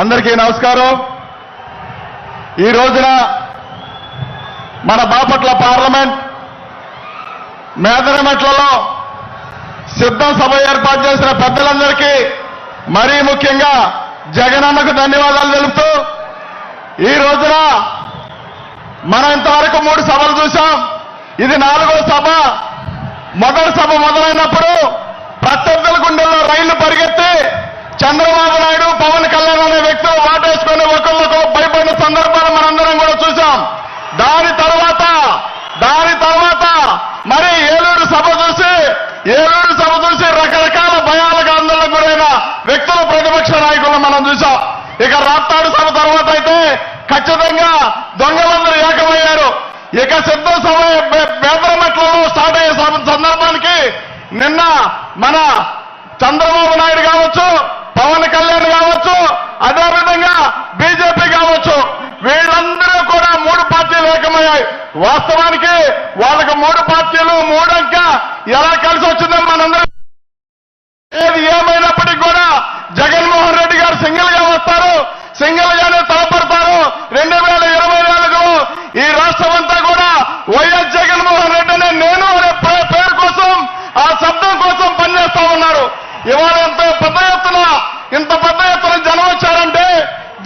అందరికీ నమస్కారం. ఈ రోజున మన బాపట్ల పార్లమెంట్ మేదనమెట్లలో సిద్ధం సభ ఏర్పాటు చేసిన పెద్దలందరికీ మరీ ముఖ్యంగా జగనన్నకు ధన్యవాదాలు తెలుపుతూ ఈ రోజున మనం ఇంతవరకు మూడు సభలు చూశాం. ఇది నాలుగో సభ. మొదటి సభ మొదలైనప్పుడు ప్రత్యర్థుల గుండెల్లో రైళ్ళు పరిగెత్తి చంద్రబాబు నాయుడు పవన్ కళ్యాణ్ అనే వ్యక్తులు వాటేసుకుని ఒకళ్ళొకరు భయపడిన సందర్భాలు మనందరం కూడా చూశాం దాని తర్వాత దాని తర్వాత మరి ఏలూరు సభ చూసి ఏలూరు సభ చూసి రకరకాల భయాలకు ఆందోళన గురైన వ్యక్తులు ప్రతిపక్ష నాయకులను మనం చూశాం ఇక రాప్తాడు సభ తర్వాత అయితే ఖచ్చితంగా దొంగలందరూ ఏకమయ్యారు. ఇక సిద్ధ సభ బేదరమెట్లలో స్టార్ట్ అయ్యే సందర్భానికి నిన్న మన చంద్రబాబు నాయుడు కావచ్చు పవన్ కళ్యాణ్ కావచ్చు అదేవిధంగా బీజేపీ కావచ్చు వీళ్ళందరూ కూడా మూడు పార్టీలు ఏకమయ్యాయి. వాస్తవానికి వాళ్ళకి మూడు పార్టీలు మూడంక ఎలా కలిసి వచ్చిందో మనందరం ఏది ఏమైనప్పటికీ కూడా జగన్మోహన్ రెడ్డి గారు సింగిల్గా వస్తారు. సింగిల్ గానే తలపడతారు. రెండు వేల ఇరవై నాలుగులో ఈ రాష్ట్రం అంతా కూడా వైఎస్ జగన్మోహన్ రెడ్డి అనే నేను అనే పేరు కోసం ఆ శబ్దం కోసం పనిచేస్తా ఉన్నారు. ఇవాళ ఇంత పెద్ద ఎత్తున ఇంత పెద్ద ఎత్తున జనం వచ్చారంటే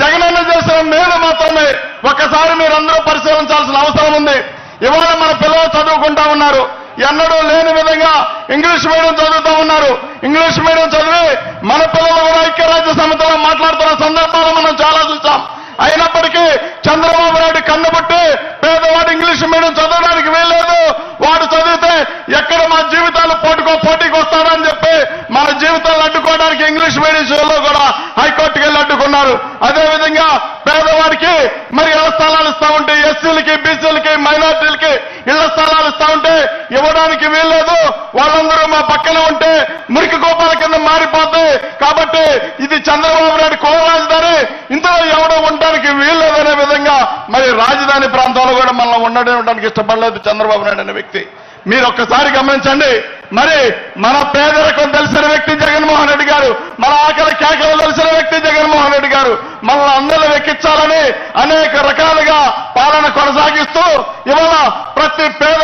జగనన్న చేసిన మేలు మాత్రమే. ఒక్కసారి మీరందరూ పరిశీలించాల్సిన అవసరం ఉంది. ఇవాళ మన పిల్లలు చదువుకుంటా ఉన్నారు. ఎన్నడూ లేని విధంగా ఇంగ్లీష్ మీడియం చదువుతూ ఉన్నారు. ఇంగ్లీష్ మీడియం చదివి మన పిల్లలు కూడా ఐక్యరాజ్య సమితిలో మాట్లాడుతున్న సందర్భాలు మనం చాలా చూసాం అయినప్పటికీ చంద్రబాబు నాయుడు కన్నుబట్టి పేదవాడు ఇంగ్లీష్ మీడియం చదవడానికి వీల్లేదు వాడు చదివితే ఎక్కడ మా జీవితాలు పోటుకో పోటీకి వస్తాడని చెప్పి మన జీవితాలు అడ్డుకోవడానికి ఇంగ్లీష్ మీడియం లో కూడా హైకోర్టుకి వెళ్ళి అడ్డుకున్నారు అదేవిధంగా పేదవాడికి మరి ఇళ్ళ స్థలాలు ఇస్తా ఉంటే ఎస్సీలకి బీసీలకి మైనార్టీలకి ఇళ్ళ స్థలాలు ఇస్తా ఉంటే ఇవ్వడానికి వీల్లేదు. వాళ్ళందరూ మా పక్కన ఉంటే మురికి కోపాల కింద మారిపోతే కాబట్టి ఇది చంద్రబాబు నాయుడు కుల రాజధాని. ఇందులో ఎవడో ఉండడానికి వీల్లేదనే విధంగా మరి రాజధాని ప్రాంతంలో కూడా మనం ఉండడానికి ఇష్టపడలేదు చంద్రబాబు నాయుడు అనే వ్యక్తి. మీరు ఒక్కసారి గమనించండి. మరి మన పేదరికం తెలిసిన వ్యక్తి జగన్మోహన్ రెడ్డి గారు మన ఆకలి కేకలు తెలిసిన వ్యక్తి జగన్మోహన్ రెడ్డి గారు మనల్ని అందరూ వెక్కించాలని అనేక రకాలుగా పాలన కొనసాగిస్తూ ఇవాళ ప్రతి పేద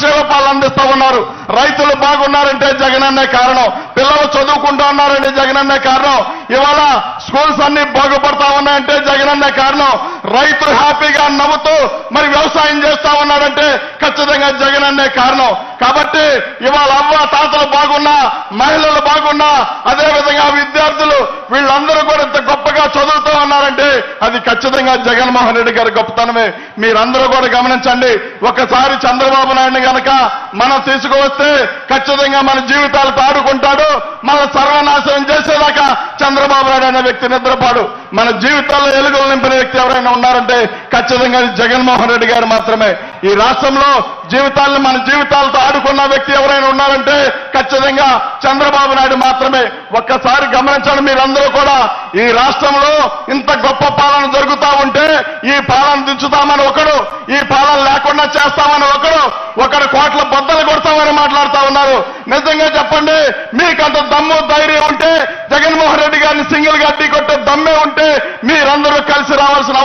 సంక్షేమ పాలన అందిస్తూ ఉన్నారు. రైతులు బాగున్నారంటే జగనన్నే కారణం. పిల్లలు చదువుకుంటూ ఉన్నారంటే జగనన్నే కారణం. ఇవాళ స్కూల్స్ అన్ని బాగుపడతా ఉన్నాయంటే జగనన్నే కారణం. రైతులు హ్యాపీగా నవ్వుతూ మరి వ్యవసాయం చేస్తా ఉన్నారంటే ఖచ్చితంగా జగనన్నే కారణం. కాబట్టి ఇవాళ అవ్వ తాతలు బాగున్నా మహిళలు బాగున్నా అదే విధంగా విద్యార్థులు వీళ్ళందరూ కూడా ఇంత గొప్పగా చదువుతూ ఉన్నారంటే అది ఖచ్చితంగా జగన్మోహన్ రెడ్డి గారి గొప్పతనమే. మీరందరూ కూడా గమనించండి. ఒకసారి చంద్రబాబు నాయుడు గనక మనం తీసుకువస్తే ఖచ్చితంగా మన జీవితాలు తాడుకుంటాడు మన సర్వనాశనం చేసేదాకా చంద్రబాబు నాయుడు అనే వ్యక్తి నిద్రపాడు. మన జీవితాల్లో ఎలుగులు నింపిన వ్యక్తి ఎవరైనా ఉన్నారంటే ఖచ్చితంగా జగన్మోహన్ రెడ్డి గారు మాత్రమే. ఈ రాష్ట్రంలో జీవితాలను మన జీవితాలతో ఆడుకున్న వ్యక్తి ఎవరైనా ఉన్నారంటే ఖచ్చితంగా చంద్రబాబు నాయుడు మాత్రమే. ఒక్కసారి గమనించండి మీరందరూ కూడా ఈ రాష్ట్రంలో ఇంత గొప్ప పాలన జరుగుతా ఉంటే ఈ పాలన దించుతామని ఒకడు ఈ పాలన లేకుండా చేస్తామని ఒకడు ఒకడు కోట్ల బద్దలు కొడతామని మాట్లాడుతా ఉన్నారు. నిజంగా చెప్పండి మీకంత దమ్ము ధైర్యం ఉంటే జగన్మోహన్ రెడ్డి గారిని సింగిల్గా కొట్టే దమ్మే ఉంటే మీరందరూ కలిసి రావాల్సిన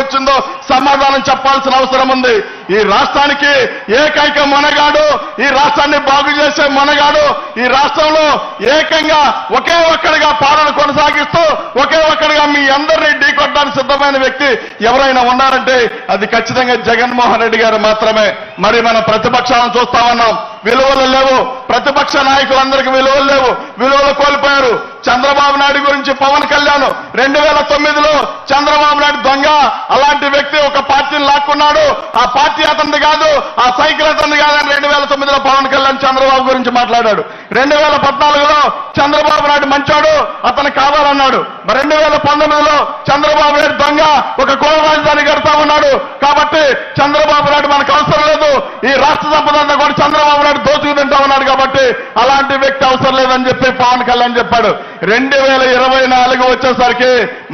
వచ్చిందో సమాధానం చెప్పాల్సిన అవసరం ఉంది. ఈ రాష్ట్రానికి ఏకైక మనగాడు ఈ రాష్ట్రాన్ని బాగు చేసే మనగాడు ఈ రాష్ట్రంలో ఏకంగా ఒకే ఒక్కడిగా పాలన కొనసాగిస్తూ ఒకే ఒక్కడిగా మీ అందరినీ ఢీకొట్టడానికి సిద్ధమైన వ్యక్తి ఎవరైనా ఉన్నారంటే అది ఖచ్చితంగా జగన్మోహన్ రెడ్డి గారు మాత్రమే. మరి మన ప్రతిపక్షాలను చూస్తా ఉన్నాం. విలువలు లేవు. ప్రతిపక్ష నాయకులందరికీ విలువలు లేవు. విలువలు కోల్పోయారు. చంద్రబాబు నాయుడు గురించి పవన్ కళ్యాణ్ రెండు వేల తొమ్మిదిలో చంద్రబాబు నాయుడు దొంగ. అలాంటి వ్యక్తి ఒక పార్టీని లాక్కున్నాడు. ఆ పార్టీ అతనిది కాదు ఆ సైకిల్ అతనిది కాదని రెండు వేల తొమ్మిదిలో పవన్ కళ్యాణ్ చంద్రబాబు గురించి మాట్లాడాడు. రెండు వేల పద్నాలుగులో చంద్రబాబు నాయుడు మంచాడు అతను కావాలన్నాడు. రెండు వేల పంతొమ్మిదిలో చంద్రబాబు నాయుడు దొంగ ఒక కోల రాజధాని కడతా ఉన్నాడు. కాబట్టి చంద్ర నాయుడు మనకు అవసరం లేదు ఈ రాష్ట్ర సంపద అంతా కూడా చంద్రబాబు నాయుడు దోచుకు తింటా ఉన్నాడు కాబట్టి అలాంటి వ్యక్తి అవసరం లేదని చెప్పి పవన్ కళ్యాణ్ చెప్పాడు. రెండు వేల ఇరవై నాలుగు వచ్చేసరికి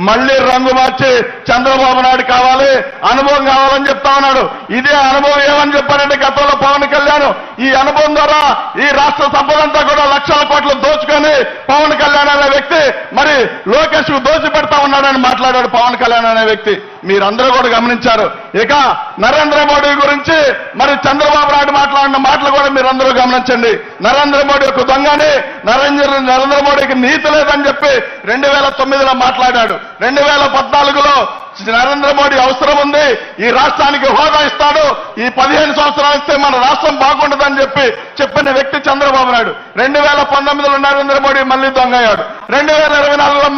మళ్ళీ రంగు మార్చి చంద్రబాబు నాయుడు కావాలి అనుభవం కావాలని చెప్తా ఉన్నాడు. ఇదే అనుభవం ఏమని చెప్పారంటే గతంలో పవన్ కళ్యాణ్ ఈ అనుభవం ద్వారా ఈ రాష్ట్ర సంపద అంతా కూడా లక్షల కోట్లు దోచుకొని పవన్ కళ్యాణ్ అనే వ్యక్తి మరి లోకేష్కు దోచి పెడతా ఉన్నాడని మాట్లాడాడు పవన్ కళ్యాణ్ అనే వ్యక్తి. మీరందరూ కూడా గమనించారు. ఇక నరేంద్ర మోడీ గురించి మరి చంద్రబాబు నాయుడు మాట్లాడిన మాటలు కూడా మీరందరూ గమనించండి. నరేంద్ర మోడీ ఒక దొంగని నరేంద్ర నరేంద్ర మోడీకి నీతి లేదని చెప్పి రెండు వేల తొమ్మిదిలో మాట్లాడాడు. రెండు వేల పద్నాలుగులో నరేంద్ర మోడీ అవసరం ఉంది ఈ రాష్ట్రానికి హోదా ఇస్తాడు ఈ పదిహేను సంవత్సరాలు ఇస్తే మన రాష్ట్రం బాగుండదని చెప్పి చెప్పిన వ్యక్తి చంద్రబాబు నాయుడు. రెండు వేల పంతొమ్మిదిలో నరేంద్ర మోడీ మళ్ళీ దొంగయ్యాడు. రెండు వేల ఇరవై నాలుగులో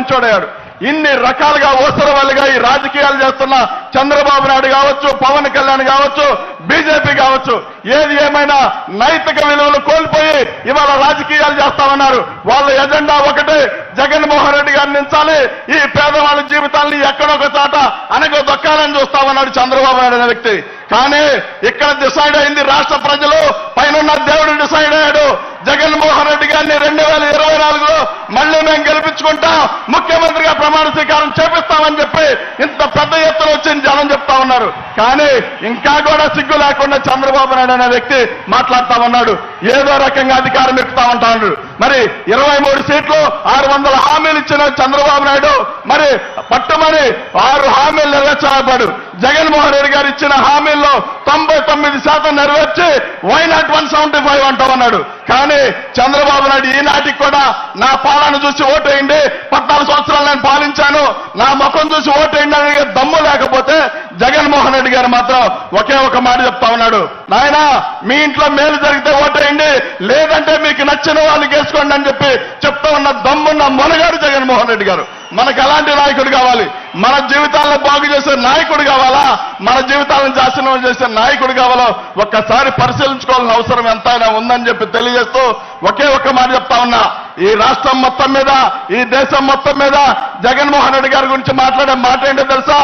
మంచోడయ్యాడు. ఇన్ని రకాలుగా ఓసరవాళ్ళుగా ఈ రాజకీయాలు చేస్తున్న చంద్రబాబు నాయుడు కావచ్చు పవన్ కళ్యాణ్ కావచ్చు బీజేపీ కావచ్చు ఏది ఏమైనా నైతిక విలువలు కోల్పోయి ఇవాళ రాజకీయాలు చేస్తామన్నారు. వాళ్ళ ఎజెండా ఒకటే జగన్మోహన్ రెడ్డి గారిని నించాలి. ఈ పేదవాళ్ళ జీవితాల్ని ఎక్కడొక చాట అనగ దొక్కాలని చూస్తామన్నాడు చంద్రబాబు నాయుడు అనే వ్యక్తి. కానీ ఇక్కడ డిసైడ్ అయింది రాష్ట్ర ప్రజలు పైన దేవుడు డిసైడ్ అయ్యాడు. జగన్ రెడ్డి గారిని రెండు వేల ఇరవై నాలుగులో మళ్ళీ మేము గెలిపించుకుంటాం ముఖ్యమంత్రిగా ప్రమాణ స్వీకారం చేపిస్తామని చెప్పి ఇంత పెద్ద ఎత్తున వచ్చింది జనం చెప్తా ఉన్నారు. కానీ ఇంకా కూడా సిగ్గు లేకుండా చంద్రబాబు నాయుడు అనే వ్యక్తి మాట్లాడుతా ఉన్నాడు. ఏదో రకంగా అధికారం ఎక్కుతా ఉంటాడు. మరి ఇరవై మూడు సీట్లు ఆరు వందల హామీలు ఇచ్చిన చంద్రబాబు నాయుడు మరి పట్టుమని ఆరు హామీలు నెరవేర్చలేపాడు జగన్మోహన్ రెడ్డి గారు ఇచ్చిన హామీల్లో తొంభై తొమ్మిది శాతం నెరవేర్చి why not one seventy five అంటామన్నాడు కానీ చంద్రబాబు నాయుడు ఈనాటికి కూడా నా పాలన చూసి ఓటేయండి పద్నాలుగు సంవత్సరాలు నేను పాలించాను నా ముఖం చూసి ఓటేయండి దమ్ము లేకపోతే జగన్మోహన్ రెడ్డి గారు మాత్రం ఒకే ఒక మాట చెప్తా ఉన్నాడు. నాయన మీ ఇంట్లో మేలు జరిగితే ఓటేయండి లేదంటే మీకు నచ్చిన వాళ్ళు వేసుకోండి అని చెప్పి చెప్తా ఉన్న దమ్మున్న మొనగాడు జగన్మోహన్ రెడ్డి గారు. మనకు ఎలాంటి నాయకుడు కావాలి. మన జీవితాలను బాగు చేసే నాయకుడు కావాలా? మన జీవితాలను శాసనం చేసే నాయకుడు కావాలో? ఒక్కసారి పరిశీలించుకోవాల్సిన అవసరం ఎంతైనా ఉందని చెప్పి తెలియజేస్తూ ఒకే ఒక్క మాట చెప్తా ఉన్నా. ఈ రాష్ట్రం మొత్తం మీద ఈ దేశం మొత్తం మీద జగన్మోహన్ రెడ్డి గారి గురించి మాట్లాడే మాట ఏంటో తెలుసా?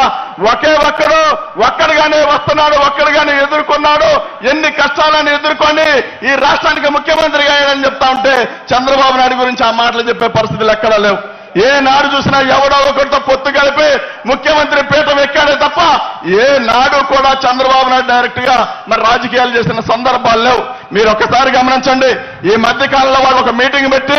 ఒకే ఒక్కడు ఒక్కడిగానే వస్తున్నాడు ఒక్కడిగానే ఎదుర్కొన్నాడు. ఎన్ని కష్టాలను ఎదుర్కొని ఈ రాష్ట్రానికి ముఖ్యమంత్రిగా అయ్యాడని చెప్తా ఉంటే చంద్రబాబు నాయుడు గురించి ఆ మాటలు చెప్పే పరిస్థితులు ఎక్కడా లేవు. ఏ నాడు చూసినా ఎవడో ఒకరితో పొత్తు కలిపి ముఖ్యమంత్రి పీఠం ఎక్కాడే తప్ప ఏ నాడు కూడా చంద్రబాబు నాయుడు డైరెక్ట్గా మరి రాజకీయాలు చేసిన సందర్భాలు లేవు. మీరు ఒక్కసారి గమనించండి. ఈ మధ్య కాలంలో వాళ్ళు ఒక మీటింగ్ పెట్టి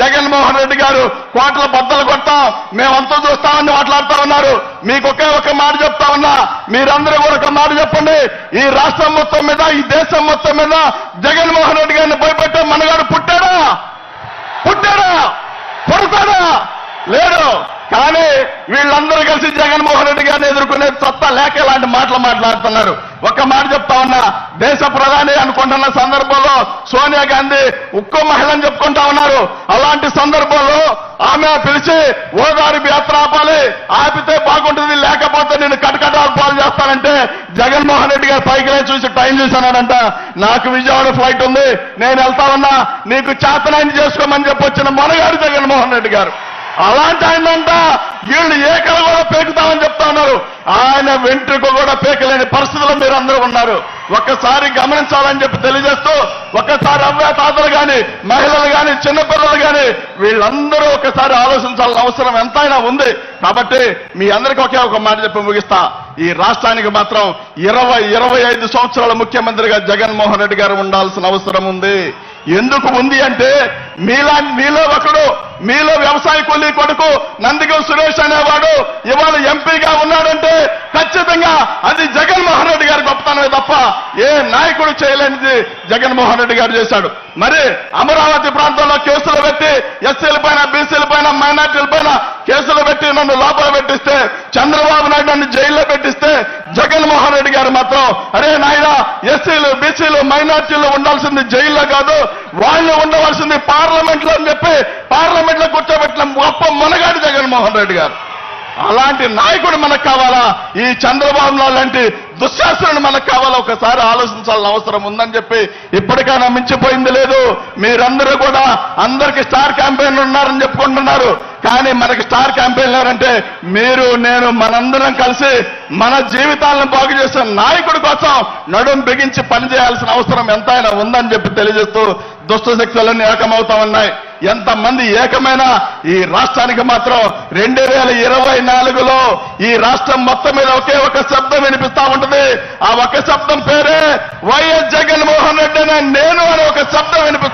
జగన్మోహన్ రెడ్డి గారు కోట్ల బద్దలు కొడతాం మేమంతా చూస్తామని మాట్లాడుతా ఉన్నారు. మీకు ఒకే ఒక మాట చెప్తా ఉన్నా మీరందరూ కూడా ఒక మాట చెప్పండి. ఈ రాష్ట్రం మొత్తం మీద ఈ దేశం మొత్తం మీద జగన్మోహన్ రెడ్డి గారిని భయపెట్టే మనగాడు పుట్టాడా? పుట్టాడా? కొడతాడా లేడు కానీ వీళ్ళందరూ కలిసి జగన్మోహన్ రెడ్డి గారిని ఎదుర్కొనే సత్తా లేక ఇలాంటి మాటలు మాట్లాడుతున్నారు. ఒక్క మాట చెప్తా ఉన్నా దేశ ప్రధాని అనుకుంటున్న సందర్భంలో సోనియా గాంధీ ఉక్కు మహిళని చెప్పుకుంటా ఉన్నారు. అలాంటి సందర్భంలో ఆమె పిలిచి ఓదారి యాత్ర ఆపాలి ఆపితే బాగుంటుంది లేకపోతే నేను కటకటాలు పాలు చేస్తానంటే జగన్మోహన్ రెడ్డి గారు పైకి చూసి టైం చూశానంట నాకు విజయవాడ ఫ్లైట్ ఉంది నేను వెళ్తా ఉన్నా నీకు చేతనాన్ని చేసుకోమని చెప్పొచ్చిన మనగారు జగన్మోహన్ రెడ్డి గారు. అలాంటి ఆయనంట వీళ్ళు ఏకలు కూడా పేకుతామని చెప్తా ఉన్నారు. ఆయన వెంట్రుక కూడా పేకలేని పరిస్థితుల్లో మీరు అందరూ ఉన్నారు. ఒక్కసారి గమనించాలని చెప్పి తెలియజేస్తూ ఒక్కసారి అవ్వ తాతలు కానీ మహిళలు కానీ చిన్నపిల్లలు కానీ వీళ్ళందరూ ఒకసారి ఆలోచించాల్సిన అవసరం ఎంతైనా ఉంది. కాబట్టి మీ అందరికీ ఒకే ఒక మాట చెప్పి ముగిస్తా. ఈ రాష్ట్రానికి మాత్రం ఇరవై ఇరవై ఐదు సంవత్సరాల ముఖ్యమంత్రిగా జగన్మోహన్ రెడ్డి గారు ఉండాల్సిన అవసరం ఉంది. ఎందుకు ఉంది అంటే మీలా మీలో ఒకడు మీలో వ్యవసాయ కూలీ కొడుకు నందిగం సురేష్ అనేవాడు ఇవాళ ఎంపీగా ఉన్నాడంటే ఖచ్చితంగా అది జగన్మోహన్ రెడ్డి గారి గొప్పతనమే తప్ప ఏ నాయకుడు చేయలేనిది జగన్మోహన్ రెడ్డి గారు చేశాడు. మరి అమరావతి ప్రాంతంలో కేసులు పెట్టి ఎస్సీల పైన బీసీల పైన మైనార్టీల పైన కేసులు పెట్టి నన్ను లోపల పెట్టిస్తే చంద్రబాబు నాయుడు నన్ను జైల్లో పెట్టిస్తే జగన్మోహన్ రెడ్డి గారు మాత్రం అరే నాయన ఎస్సీలు బీసీలు మైనార్టీలు ఉండాల్సింది జైల్లో కాదు వాళ్ళు ఉండవలసింది పార్లమెంట్లో అని చెప్పి పార్లమెంట్లో కూర్చోబెట్టిన గొప్ప మునగాడు జగన్మోహన్ రెడ్డి గారు. అలాంటి నాయకుడు మనకు కావాలా? ఈ చంద్రబాబు లాంటి దుశ్శాసనుడు మనకు కావాలా? ఒకసారి ఆలోచించాల్సిన అవసరం ఉందని చెప్పి ఇప్పటికైనా మించిపోయింది లేదు. మీరందరూ కూడా అందరికి స్టార్ క్యాంపెయిన్లు ఉన్నారని చెప్పుకుంటున్నారు. కానీ మనకి స్టార్ క్యాంపెయిన్ లేరంటే మీరు నేను మనందరం కలిసి మన జీవితాలను బాగు చేసే నాయకుడి కోసం నడుం బిగించి పనిచేయాల్సిన అవసరం ఎంతైనా ఉందని చెప్పి తెలియజేస్తూ దుష్ట శక్తులన్నీ ఏకమవుతా ఉన్నాయి. ఎంతమంది ఏకమైన ఈ రాష్ట్రానికి మాత్రం రెండు వేల ఇరవై నాలుగులో ఈ రాష్ట్రం మొత్తం మీద ఒకే ఒక శబ్దం వినిపిస్తా ఉంటుంది. ఆ ఒక శబ్దం పేరే వైఎస్ జగన్మోహన్ రెడ్డి నేను అనే ఒక శబ్దం వినిపిస్తుంది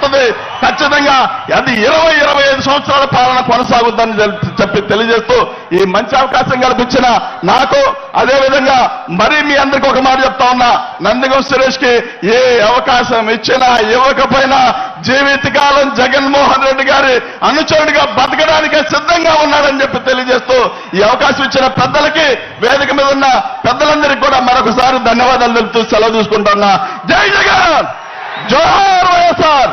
విధంగా అది ఇరవై ఇరవై ఐదు సంవత్సరాల పాలన కొనసాగుద్దని చెప్పి తెలియజేస్తూ ఈ మంచి అవకాశం కల్పించిన నాకు అదే విధంగా మరి మీ అందరికి ఒక మాట చెప్తా ఉన్నా. నందిగం సురేష్కి ఏ అవకాశం ఇచ్చినా ఇవ్వకపోయినా జీవితకాలం జగన్మోహన్ రెడ్డి గారి అనుచరుడిగా బతకడానికే సిద్ధంగా ఉన్నాడని చెప్పి తెలియజేస్తూ ఈ అవకాశం ఇచ్చిన పెద్దలకి వేదిక మీద ఉన్న పెద్దలందరికీ కూడా మరొకసారి ధన్యవాదాలు తెలుపుతూ సెలవు తీసుకుంటున్నా. జై జగన్! జోహార్ వైఎస్ఆర్!